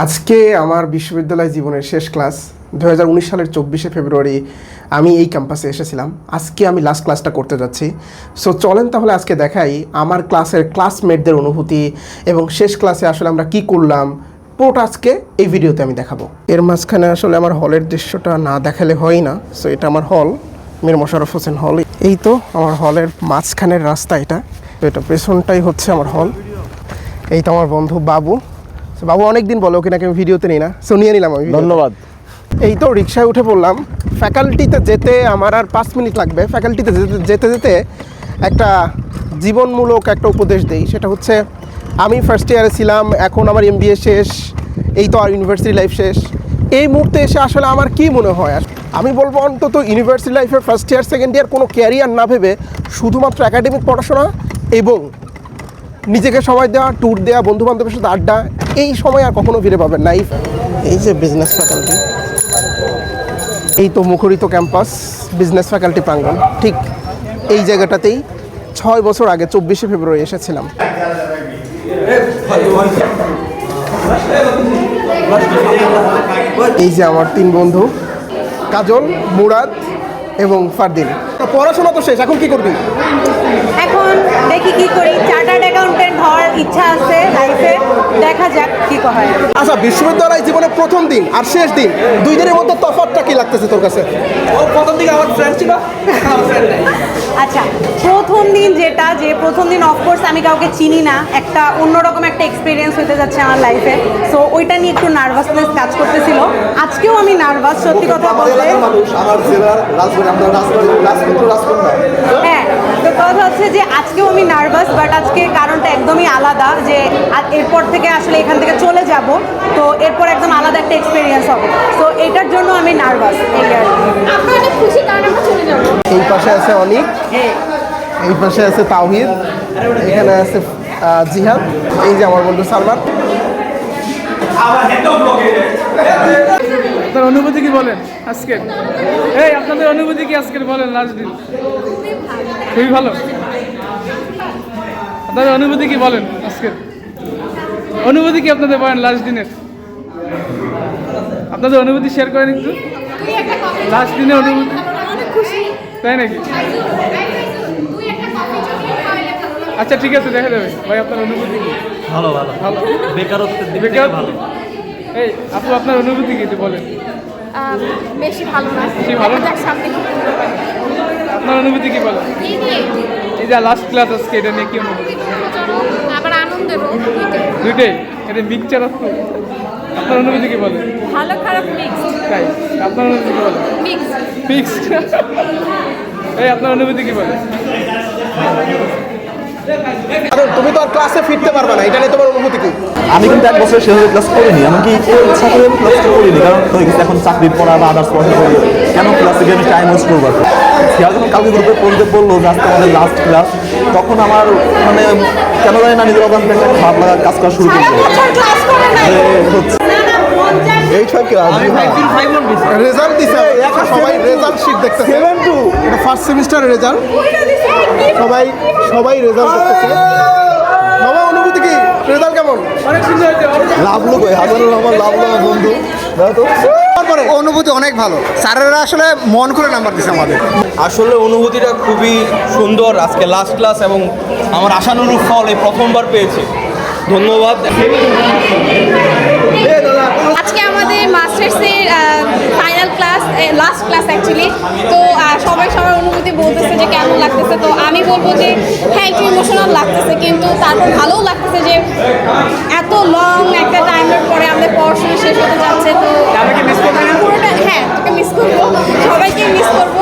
আজকে আমার বিশ্ববিদ্যালয় জীবনের শেষ ক্লাস দু হাজার উনিশ সালের চব্বিশে ফেব্রুয়ারি আমি এই ক্যাম্পাসে এসেছিলাম। আজকে আমি লাস্ট ক্লাসটা করতে যাচ্ছি। সো চলেন তাহলে আজকে দেখাই আমার ক্লাসের ক্লাসমেটদের অনুভূতি এবং শেষ ক্লাসে আসলে আমরা কি করলাম, পুরোটা আজকে এই ভিডিওতে আমি দেখাবো। এর মাঝখানে আসলে আমার হলের দৃশ্যটা না দেখালে হয় না। সো এটা আমার হল মীর মোশাররফ হোসেন হল এই তো আমার হলের মাঝখানের রাস্তা এটা। তো এটা পেছনটাই হচ্ছে আমার হল এই তো আমার বন্ধু বাবু। So, বাবু অনেকদিন বলো ওকে নাকি আমি ভিডিওতে নিই না। সো নিয়ে নিলাম আমি ধন্যবাদ। এই তো রিক্সায় উঠে পড়লাম। ফ্যাকাল্টিতে যেতে আমার আর পাঁচ মিনিট লাগবে। ফ্যাকাল্টিতে যেতে যেতে যেতে একটা জীবনমূলক একটা উপদেশ দেই। সেটা হচ্ছে আমি ফার্স্ট ইয়ারে ছিলাম এখন আমার এম শেষ এই তো আর ইউনিভার্সিটি লাইফ শেষ। এই মুহূর্তে এসে আসলে আমার কি মনে হয়? আমি বলব অন্তত ইউনিভার্সিটি লাইফের ফার্স্ট ইয়ার সেকেন্ড ইয়ার কোনো ক্যারিয়ার না ভেবে শুধুমাত্র একাডেমিক পড়াশোনা এবং নিজেকে সময় দেওয়া ট্যুর দেওয়া বন্ধু বান্ধবের সাথে আড্ডা এই সময় আর কখনো ফিরে পাবেন না। এই এই যে বিজনেস ফ্যাকাল্টি এই তো মুখরিত ক্যাম্পাস বিজনেস ফ্যাকাল্টি প্রাঙ্গণ। ঠিক এই জায়গাটাতেই ছয় বছর আগে চব্বিশে ফেব্রুয়ারি এসেছিলাম। এই যে আমার তিন বন্ধু কাজল মুরাদ এবং ফারদিন। পড়াশোনা তো শেষ এখন কি করবি? এখন দেখি কি করি। চার্টার্ড অ্যাকাউন্টেন্ট হওয়ার ইচ্ছা আছে লাইফে হয়। আচ্ছা বিশ্ববিদ্যালয় জীবনের প্রথম দিন আর শেষ দিন দুই দিনের মধ্যে তফাৎটা কি লাগতেছে তোর কাছে? প্রথম দিকে আমার ফ্রেন্ড ছিল আমার ফ্রেন্ড নাই। আচ্ছা প্রথম দিন যেটা যে প্রথম দিন অফকোর্স আমি কাউকে চিনি না একটা অন্যরকম একটা এক্সপিরিয়েন্স হতে যাচ্ছে আমার লাইফে সো ওইটা নিয়ে একটু নার্ভাসনেস কাজ করতেছিল। আজকেও আমি নার্ভাস সত্যি কথা বলতে। হ্যাঁ তো কথা হচ্ছে যে আজকেও আমি নার্ভাস বাট আজকে কারণটা একদমই আলাদা যে এরপর থেকে আসলে এখান থেকে চলে যাব। তো এরপর একদম আলাদা একটা এক্সপিরিয়েন্স হবে। তো এটার জন্য আমি নার্ভাস এই আর কি। আমরা অনেক খুশি কারণ আমরা চলে যাব। এই পাশে আছে অনিক। এই পাশে আছে তাওহিদ। এখানে আছে জিহাদ। এই যে আমার বন্ধু সালমান। আপনার অনুভূতি কি বলেন আজকের? এই আপনাদের অনুভূতি কি আজকের বলেন লাস্ট দিন খুবই ভালো। আপনাদের অনুভূতি কি বলেন আজকের? অনুভূতি কি আপনাদের বলেন লাস্ট দিনের আপনাদের অনুভূতি শেয়ার করেন একটু। লাস্ট দিনের অনুভূতি? তাই নাকি? আচ্ছা ঠিক আছে দেখা যাবে ভাই আপনার অনুভূতি ভালো ভালো। ভালো। বেকারত্বের বেকার- ভালো। এই আপু আপনার অনুভূতি কি বলেন। বেশি ভালো না। বেশি ভালো না? সামনে আপনার অনুভূতি কি বলেন? এই যে লাস্ট ক্লাস আজকে এটা নিয়ে কি অনুভূতি আবার আনন্দেরও দুইটাই। এটা মিক্সচার আসতো আপনার অনুভূতি কি বলে ভালো খারাপ মিক্স তাই আপনার অনুভূতি কি বলে মিক্স ফিক্স এই আপনার অনুভূতি কি বলে কারণ তুমি তো আর ক্লাসে ফিরতে পারবে না এটা নিয়ে তোমার অনুভূতি কি? আমি কিন্তু এক বছর সেভাবে ক্লাস করিনি এমনকি ইচ্ছা করে আমি ক্লাস করিনি কারণ হয়ে গেছে এখন চাকরি পড়া বা আদার্স পড়া করি। কেন ক্লাসে গিয়ে আমি টাইম ওয়েস্ট করব? আর খেয়াল যখন কালকে গ্রুপে পড়তে বলল যে আজকে আমাদের লাস্ট ক্লাস তখন আমার মানে কেন জানি না নিজের অজান্তে একটা খারাপ লাগা কাজ করা শুরু করল ক্লাস করে নাই। যে হচ্ছে। না না পঞ্চাশ এই ছয় ক্লাস রেজাল্ট দিছে। এখন সবাই রেজাল্ট শিট দেখতেছে। এটা ফার্স্ট সেমিস্টারের রেজাল্ট সবাই সবাই রেজাল্ট দেখতেছে বাবা অনুভূতি কি? রেজাল্ট কেমন? অনেক সুন্দর লাভলো কই হাজারুর রহমান লাভলো আমার বন্ধু তো। তারপরে? অনুভূতি অনেক ভালো। স্যারেরা আসলে মন করে নাম্বার দিচ্ছে আমাদের। আসলে অনুভূতিটা খুবই সুন্দর। আজকে লাস্ট ক্লাস এবং আমার আশানুরূপ ফল এই প্রথমবার পেয়েছি। ধন্যবাদ। আমাদের মাস্টার্সের final class last class actually তো সবাই সবার অনুভূতি বলতেছে যে কেমন লাগতেছে। তো আমি বলব যে হ্যাঁ একটু ইমোশনাল লাগতেছে কিন্তু তারপর ভালোও লাগতেছে যে এত লং একটা টাইমের পরে আমাদের পড়াশোনা শেষ হতে যাচ্ছে। তো পুরোটা হ্যাঁ তোকে মিস করব। সবাইকে মিস করব।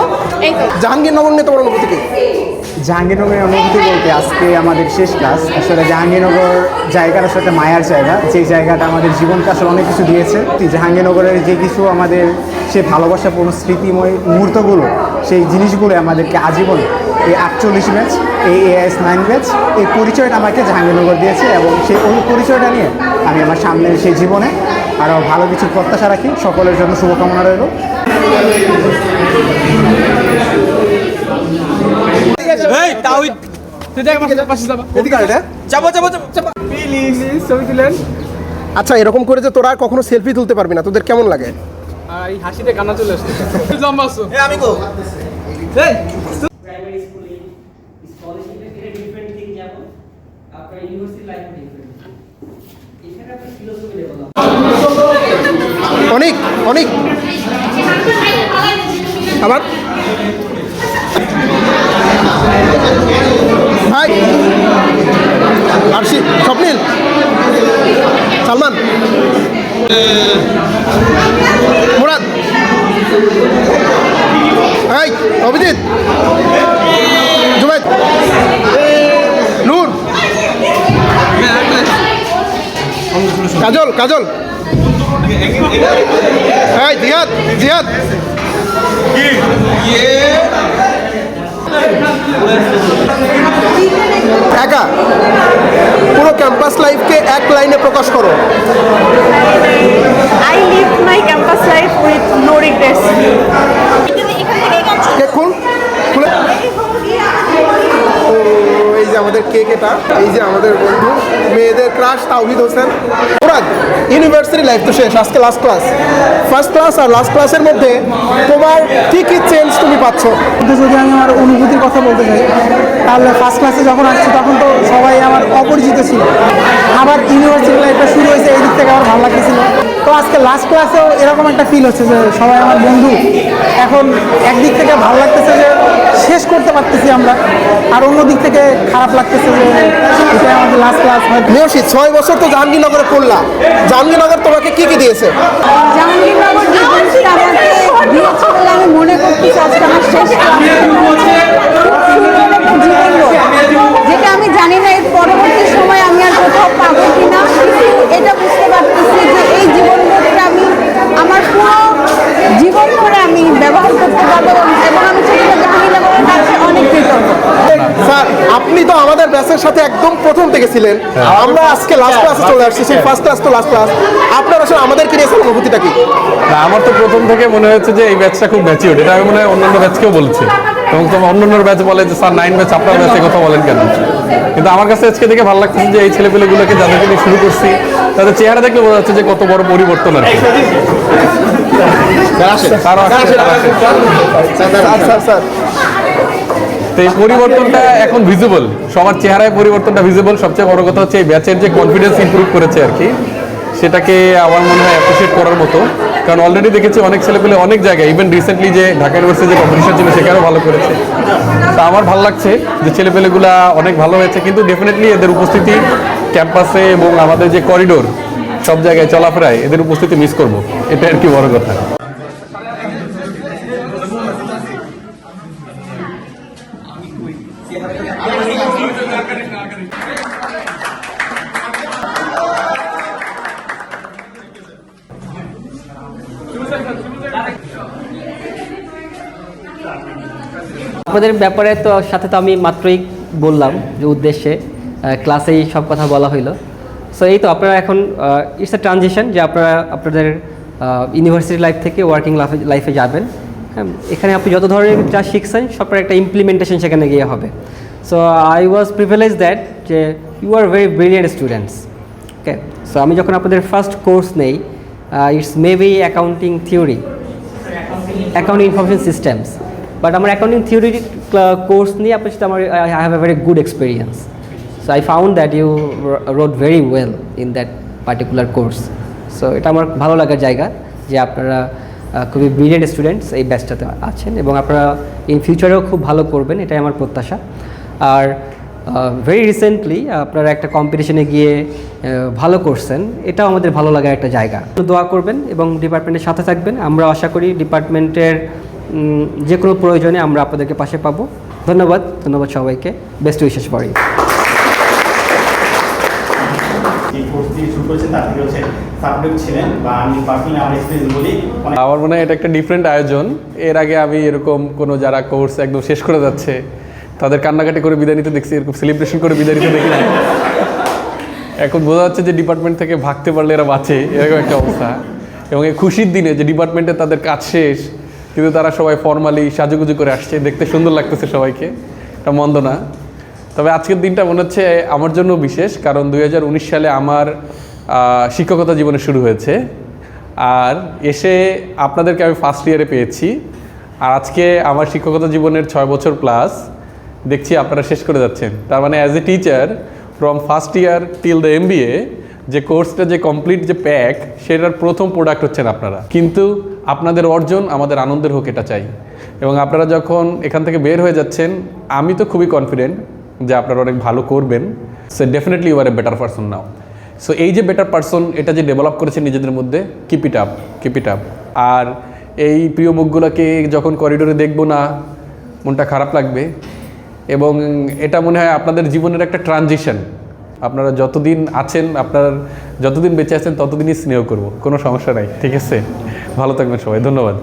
এই তো। জাহাঙ্গীরনগর নিয়ে তোমার অনুভূতি জাহাঙ্গীরনগরের অনুভূতি বলতে আজকে আমাদের শেষ ক্লাস আসলে জাহাঙ্গীরনগর জায়গাটা আসলে একটা মায়ার জায়গা। যে জায়গাটা আমাদের জীবনকে আসলে অনেক কিছু দিয়েছে। জাহাঙ্গীরনগরের যে কিছু আমাদের সেই ভালোবাসাপূর্ণ স্মৃতিময় মুহূর্তগুলো সেই জিনিসগুলো আমাদেরকে আজীবন এই আটচল্লিশ ম্যাচ এই এএস নাইন ম্যাচ এই পরিচয়টা আমাকে জাহাঙ্গীরনগর দিয়েছে এবং সেই ওই পরিচয়টা নিয়ে আমি আমার সামনের সেই জীবনে আরও ভালো কিছু প্রত্যাশা রাখি। সকলের জন্য শুভকামনা রইল। তুই দেখ পাশে যাবা। প্লিজ ছবি তুলেন আচ্ছা এরকম করে যে তোরা আর কখনো সেলফি তুলতে পারবি না তোদের কেমন লাগে? আর এই হাসিতে কান্না চলে আসছে। জম্বাসো প্রাইমারি স্কুলে স্কলারশিপের এটা ডিফারেন্ট থিং যেমন আপনার ইউনিভার্সিটি লাইফ ডিফারেন্ট এখানে আপনার ফিলোসফি লেভেল অনেক অনেক। আবার। ভাই আরশি স্বপ্নিল। সালমান। মুরাদ। এই, অভিজিৎ। জুবাইদ। নূর। কাজল কাজল। এই, জিহাদ জিহাদ। একা। পুরো ক্যাম্পাস লাইফকে এক লাইনে প্রকাশ করো। I live my campus life with no regrets cake খুল খুলে ও এই যে আমাদের কেক এটা এই যে আমাদের বন্ধু, মেয়েদের ক্রাশ তাওহিদ হোসেন। মুরাদ ইউনিভার্সিটি লাইফ তো শেষ, আজকে লাস্ট ক্লাস ফার্স্ট ক্লাস আর লাস্ট ক্লাসের মধ্যে তোমার কি কি চেঞ্জ তুমি পাচ্ছ? কিন্তু যদি আমি আমার অনুভূতির কথা বলতে চাই তাহলে ফার্স্ট ক্লাসে যখন আসছি, তখন তো সবাই আমার অপরিচিত ছিল। আবার ইউনিভার্সিটি লাইফটা শুরু হয়েছে, এই দিক থেকে আমার ভালো লাগতেছিল। তো আজকে লাস্ট ক্লাসেও এরকম একটা ফিল হচ্ছে যে সবাই আমার বন্ধু। এখন একদিক থেকে ভালো লাগতেছে যে শেষ করতে পারতেছি আমরা আর অন্য দিক থেকে খারাপ লাগতেছে যে এটা আমাদের লাস্ট ক্লাস হয়তো মেয়সি ছয় বছর তো জাহাঙ্গীরনগরে পড়লা জাহাঙ্গীরনগর তোমাকে কি কি দিয়েছে? জাহাঙ্গীরনগর আমি মনে করতেছি আজকে আমার শেষ যেটা আমি জানি না এর পরবর্তী সময় আমি আর কোথাও পাবো কিনা কিন্তু এটা বুঝতে পারতেছি যে এই জীবনবোধটা আমি আমার পুরো জীবন ধরে আমি ব্যবহার করতে পারব এবং আমি সেটা জাহাঙ্গীরনগরের কাছে অনেক কৃতজ্ঞ স্যার আপনি তো আমাদের ব্যাচের সাথে একদম প্রথম আমরা আজকে লাস্ট ক্লাসে চলে আসছি সেই ফার্স্ট ক্লাস তো লাস্ট ক্লাস আপনার আসলে আমাদেরকে নিয়ে স্যার অনুভূতিটা কি? না আমার তো প্রথম থেকে মনে হয়েছে যে এই ব্যাচটা খুব ম্যাচিউর এটা আমি মনে হয় অন্যান্য ব্যাচকেও বলেছি। এবং তোমার অন্যান্য ব্যাচ বলে যে স্যার নাইন ব্যাচ আপনার ব্যাচে কথা বলেন কেন? কিন্তু আমার কাছে আজকে দেখে ভালো লাগছে যে এই ছেলেপেলেগুলোকে যাদেরকে নিয়ে শুরু করছি তাদের চেহারা দেখলে বোঝা যাচ্ছে যে কত বড় পরিবর্তন আর কি। আসছে। Sir sir sir. তো এই পরিবর্তনটা এখন ভিজিবল সবার চেহারায় পরিবর্তনটা ভিজিবল সবচেয়ে বড় কথা হচ্ছে এই ব্যাচের যে কনফিডেন্স ইম্প্রুভ করেছে আর কি, সেটাকে আমার মনে হয় অ্যাপ্রিসিয়েট করার মতো। কারণ অলরেডি দেখেছি অনেক ছেলেপেলে অনেক জায়গায় ইভেন রিসেন্টলি যে ঢাকা ইউনিভার্সিটি যে কম্পিটিশন ছিল, সেখানেও ভালো করেছে। তা আমার ভালো লাগছে যে ছেলেপেলেগুলা অনেক ভালো হয়েছে। কিন্তু ডেফিনেটলি এদের উপস্থিতি ক্যাম্পাসে এবং আমাদের যে করিডোর সব জায়গায় চলাফেরায় এদের উপস্থিতি মিস করব। এটা আর কি বড় কথা। আপনাদের ব্যাপারে তো সাথে তো আমি মাত্রই বললাম যে উদ্দেশ্যে ক্লাসেই সব কথা বলা হইল। সো এই তো আপনারা এখন ইটস এ ট্রানজিশন যে আপনারা আপনাদের ইউনিভার্সিটি লাইফ থেকে ওয়ার্কিং লাইফে লাইফে যাবেন। হ্যাঁ এখানে আপনি যত ধরনের যা শিখছেন, সবটার একটা ইমপ্লিমেন্টেশন সেখানে গিয়ে হবে। So I was privilege that যে you are very brilliant students okay so আমি যখন আপনাদের ফার্স্ট কোর্স নেই it's maybe accounting theory accounting information systems but আমার অ্যাকাউন্টিং থিওরি কোর্স নিয়ে আপনার সাথে আমার I have a very good experience so I found that you rode very well in that particular course so এটা আমার ভালো লাগার জায়গা যে আপনারা খুবই ব্রিলিয়েন্ট স্টুডেন্টস এই ব্যাচটাতে আছেন এবং আপনারা ইন ফিউচারেও খুব ভালো করবেন, এটাই আমার প্রত্যাশা। আর ভেরি রিসেন্টলি আপনারা একটা কম্পিটিশনে গিয়ে ভালো করছেন, এটাও আমাদের ভালো লাগার একটা জায়গা। দোয়া করবেন এবং ডিপার্টমেন্টের সাথে থাকবেন। আমরা আশা করি ডিপার্টমেন্টের যে কোনো প্রয়োজনে আমরা আপনাদেরকে পাশে পাবো। ধন্যবাদ ধন্যবাদ সবাইকে। বেস্ট বলি। অনেক আমার মনে হয় এটা একটা ডিফারেন্ট আয়োজন। এর আগে আমি এরকম কোনো যারা কোর্স একদম শেষ করে যাচ্ছে তাদের কান্নাকাটি করে বিদায় নিতে দেখছি এরকম সেলিব্রেশন করে বিদায় নিতে দেখি এখন বোঝা যাচ্ছে যে ডিপার্টমেন্ট থেকে ভাগতে পারলে এরা বাঁচে এরকম একটা অবস্থা। এবং এই খুশির দিনে যে ডিপার্টমেন্টে তাদের কাজ শেষ কিন্তু তারা সবাই ফর্মালি সাজুগুজু করে আসছে, দেখতে সুন্দর লাগতেছে সবাইকে। এটা মন্দ না। তবে আজকের দিনটা মনে হচ্ছে আমার জন্য বিশেষ, কারণ দু হাজার উনিশ সালে আমার শিক্ষকতা জীবনে শুরু হয়েছে। আর এসে আপনাদেরকে আমি ফার্স্ট ইয়ারে পেয়েছি। আর আজকে আমার শিক্ষকতা জীবনের ছয় বছর প্লাস দেখছি আপনারা শেষ করে যাচ্ছেন। তার মানে as a teacher from first year till the M যে কোর্সটা যে কমপ্লিট যে প্যাক সেটার প্রথম প্রোডাক্ট হচ্ছেন আপনারা। কিন্তু আপনাদের অর্জন আমাদের আনন্দের হোক, এটা চাই। এবং আপনারা যখন এখান থেকে বের হয়ে যাচ্ছেন, আমি তো খুবই কনফিডেন্ট যে আপনারা অনেক ভালো করবেন। সে definitely you are a better person now so এই যে বেটার পারসন এটা যে ডেভেলপ করেছে নিজেদের মধ্যে keep it up keep it up আর এই প্রিয় মুখগুলোকে যখন করিডোরে দেখব না, মনটা খারাপ লাগবে। এবং এটা মনে হয় আপনাদের জীবনের একটা ট্রানজিশন আপনারা যতদিন আছেন আপনার যতদিন বেঁচে আছেন ততদিনই স্নেহ করব। কোনো সমস্যা নাই ঠিক আছে? ভালো থাকবেন সবাই ধন্যবাদ।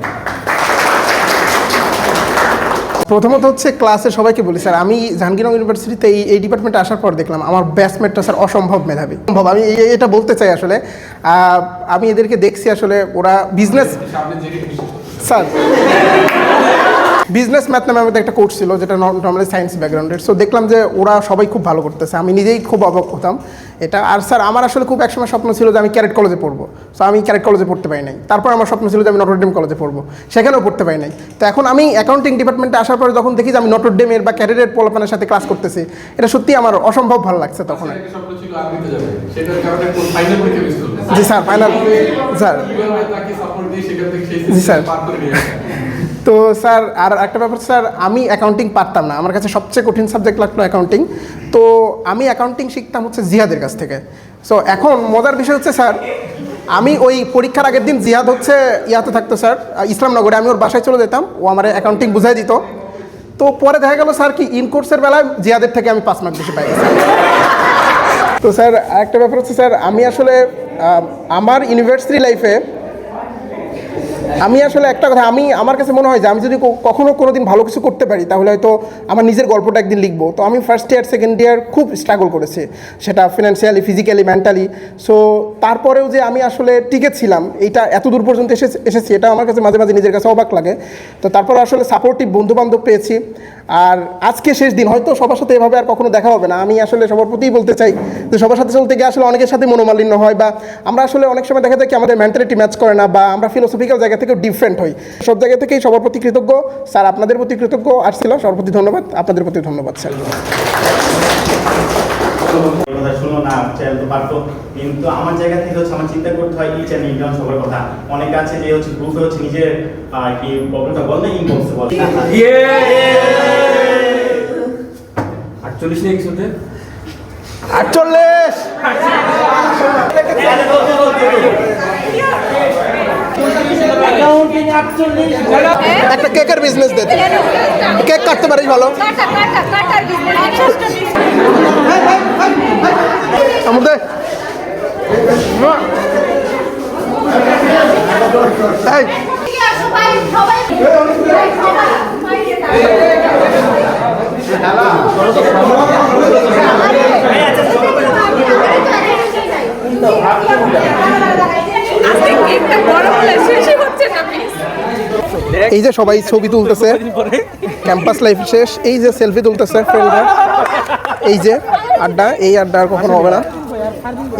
প্রথমত হচ্ছে ক্লাসে সবাইকে বলি স্যার আমি জাহাঙ্গীরনগর ইউনিভার্সিটিতে এই এই ডিপার্টমেন্টে আসার পর দেখলাম আমার ব্যাচমেটটা স্যার অসম্ভব মেধাবী। সম্ভব আমি এটা বলতে চাই আসলে। আমি এদেরকে দেখছি আসলে ওরা বিজনেস স্যার বিজনেস ম্যাথ নামে আমাদের একটা কোর্স ছিল যেটা নর্মালি সায়েন্স ব্যাকগ্রাউন্ডের সো দেখলাম যে ওরা সবাই খুব ভালো করতেছে। আমি নিজেই খুব অবাক হতাম। এটা আর স্যার আমার আসলে খুব একসময় স্বপ্ন ছিল যে আমি ক্যারেট কলেজে পড়ব। সো আমি ক্যারেট কলেজে পড়তে পারি নাই। তারপর আমার স্বপ্ন ছিল যে আমি নটরডেম কলেজে পড়ব। সেখানেও পড়তে পারি নাই। তো এখন আমি অ্যাকাউন্টিং ডিপার্টমেন্টে আসার পরে যখন দেখি যে আমি নটরডেমের বা ক্যারিয়ারের পোলাপানের সাথে ক্লাস করতেছি এটা সত্যি আমার অসম্ভব ভালো লাগছে তখন। জি স্যার ফাইনাল স্যার জি স্যার তো স্যার, আর একটা ব্যাপার স্যার, আমি অ্যাকাউন্টিং পারতাম না। আমার কাছে সবচেয়ে কঠিন সাবজেক্ট লাগতো অ্যাকাউন্টিং তো আমি অ্যাকাউন্টিং শিখতাম হচ্ছে জিহাদের কাছ থেকে। সো এখন মজার বিষয় হচ্ছে স্যার, আমি ওই পরীক্ষার আগের দিন জিহাদ হচ্ছে ইয়াতে থাকতো স্যার ইসলামনগরে। আমি ওর বাসায় চলে যেতাম, ও আমার অ্যাকাউন্টিং বুঝাই দিত। তো পরে দেখা গেল স্যার কি ইন কোর্সের বেলায় জিহাদের থেকে আমি পাঁচ মার্ক বেশি পাই। তো স্যার একটা ব্যাপার হচ্ছে স্যার, আমি আসলে আমার ইউনিভার্সিটি লাইফে আমি আসলে একটা কথা, আমি, আমার কাছে মনে হয় যে আমি যদি কখনো কোনো দিন ভালো কিছু করতে পারি, তাহলে হয়তো আমার নিজের গল্পটা একদিন লিখব। তো আমি ফার্স্ট ইয়ার সেকেন্ড ইয়ার খুব স্ট্রাগল করেছি, সেটা ফিনান্সিয়ালি ফিজিক্যালি মেন্টালি সো তারপরেও যে আমি আসলে টিকে ছিলাম, এইটা এত দূর পর্যন্ত এসে এসেছি এটা আমার কাছে মাঝে মাঝে নিজের কাছে অবাক লাগে। তো তারপর আসলে সাপোর্টিভ বন্ধু বান্ধব পেয়েছি। আর আজকে শেষ দিন, হয়তো সবার সাথে এভাবে আর কখনো দেখা হবে না। আমি আসলে সবার প্রতিই বলতে চাই যে সবার সাথে চলতে গিয়ে আসলে অনেকের সাথে মনোমালিন্য হয় বা আমরা আসলে অনেক সময় দেখা যায় কি আমাদের মেন্টালিটি ম্যাচ করে না বা আমরা ফিলোসফিক্যাল জায়গা থেকেও ডিফারেন্ট হই সব জায়গা থেকেই সবার প্রতি কৃতজ্ঞ। স্যার আপনাদের প্রতি কৃতজ্ঞ। আসছিল সবার প্রতি ধন্যবাদ। আপনাদের প্রতি ধন্যবাদ স্যার। কথা শুনো না চাইলে তো পারতো কিন্তু আমার জায়গা থেকে হচ্ছে আমার চিন্তা করতে হয় ইচ অ্যান্ড ইন্টার্ন সবার কথা। অনেক আছে যে হচ্ছে গ্রুপে হচ্ছে নিজের আহ, কি প্রবলেমটা বল না ইনবক্সে বল। আটচল্লিশ নিয়ে কিছুতে আটচল্লিশ। একটা কেকের বিজনেস দে। কেক কাটতে পারিস ভালো। আমাদের এই যে সবাই ছবি তুলতেছে ক্যাম্পাস লাইফ শেষ এই যে সেলফি তুলতেছে ফ্রেন্ডরা এই যে আড্ডা এই আড্ডা আর কখনো হবে না।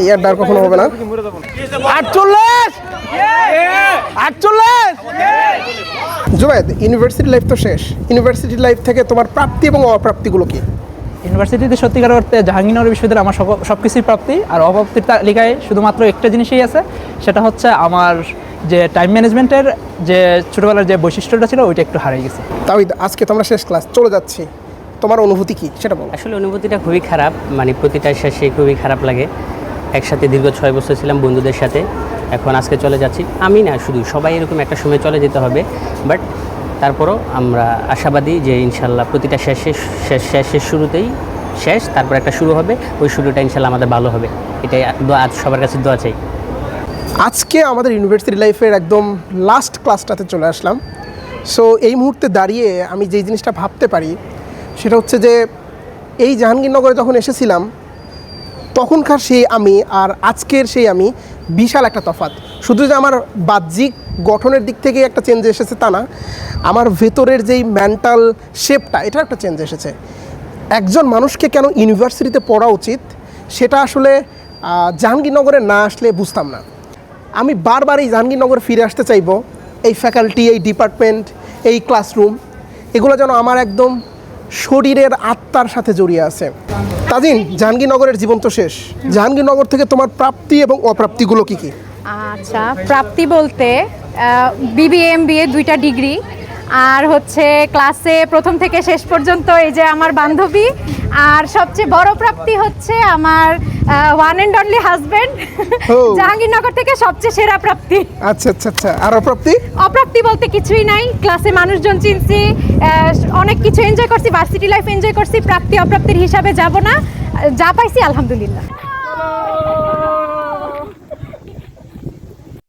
এই আড্ডা আর কখনো হবে না। আটচল্লিশ! আটচল্লিশ! জুবাইদ ইউনিভার্সিটি লাইফ তো শেষ। ইউনিভার্সিটি লাইফ থেকে তোমার প্রাপ্তি এবং অপ্রাপ্তিগুলো কি? ইউনিভার্সিটিতে সত্যিকার অর্থে জাহাঙ্গীরনগর বিশ্ববিদ্যালয় আমার সব কিছুই প্রাপ্তি। আর অপ্রাপ্তির তালিকায় শুধুমাত্র একটা জিনিসই আছে সেটা হচ্ছে আমার যে টাইম ম্যানেজমেন্টের যে ছোটোবেলার যে বৈশিষ্ট্যটা ছিল ওইটা একটু হারিয়ে গেছে। তাওহিদ আজকে তোমরা শেষ ক্লাস চলে যাচ্ছি। তোমার অনুভূতি কি সেটা বলো। আসলে অনুভূতিটা খুবই খারাপ মানে প্রতিটা শেষে খুবই খারাপ লাগে। একসাথে দীর্ঘ ছয় বছর ছিলাম বন্ধুদের সাথে এখন আজকে চলে যাচ্ছি। আমি না শুধু সবাই এরকম একটা সময় চলে যেতে হবে বাট তারপরও আমরা আশাবাদী যে ইনশাল্লাহ প্রতিটা শেষে, শেষ, শেষের শুরুতেই শেষ, তারপর একটা শুরু হবে, ওই শুরুটা ইনশাল্লাহ আমাদের ভালো হবে। এটাই আজ সবার কাছে দোয়া চাই। আজকে আমাদের ইউনিভার্সিটি লাইফের একদম লাস্ট ক্লাসটাতে চলে আসলাম। সো এই মুহূর্তে দাঁড়িয়ে আমি যেই জিনিসটা ভাবতে পারি, সেটা হচ্ছে যে, এই জাহাঙ্গীরনগরে যখন এসেছিলাম, তখনকার সেই আমি আর আজকের সেই আমি বিশাল একটা তফাৎ। শুধু যে আমার বাহ্যিক গঠনের দিক থেকে একটা চেঞ্জ এসেছে তা না, আমার ভেতরের যেই মেন্টাল শেপটা এটা একটা চেঞ্জ এসেছে। একজন মানুষকে কেন ইউনিভার্সিটিতে পড়া উচিত, সেটা আসলে জাহাঙ্গীরনগরে না আসলে বুঝতাম না। আমি বারবার এই জাহাঙ্গীরনগর ফিরে আসতে চাইব, এই ফ্যাকাল্টি এই ডিপার্টমেন্ট এই ক্লাসরুম এগুলো যেন আমার একদম শরীরের আত্মার সাথে জড়িয়ে আছে। তাজিন, জাহাঙ্গীরনগরের জীবন তো শেষ। জাহাঙ্গীরনগর থেকে তোমার প্রাপ্তি এবং অপ্রাপ্তিগুলো কি কি? আচ্ছা প্রাপ্তি বলতে বিবিএ এমবিএ দুইটা ডিগ্রি। আর হচ্ছে ক্লাসে প্রথম থেকে শেষ পর্যন্ত এই যে আমার বান্ধবী আর সবচেয়ে বড় প্রাপ্তি হচ্ছে আমার one and only husband Jahangirnagar থেকে সবচেয়ে সেরা প্রাপ্তি। আচ্ছা আচ্ছা আচ্ছা। আর অপ্রাপ্তি? অপ্রাপ্তি বলতে কিছুই নাই। ক্লাসে মানুষজন চিনছি অনেক কিছু এনজয় করছি ভার্সিটি লাইফ এনজয় করছি প্রাপ্তি অপ্রাপ্তির হিসাবে যাব না। যা পাইছি আলহামদুলিল্লাহ।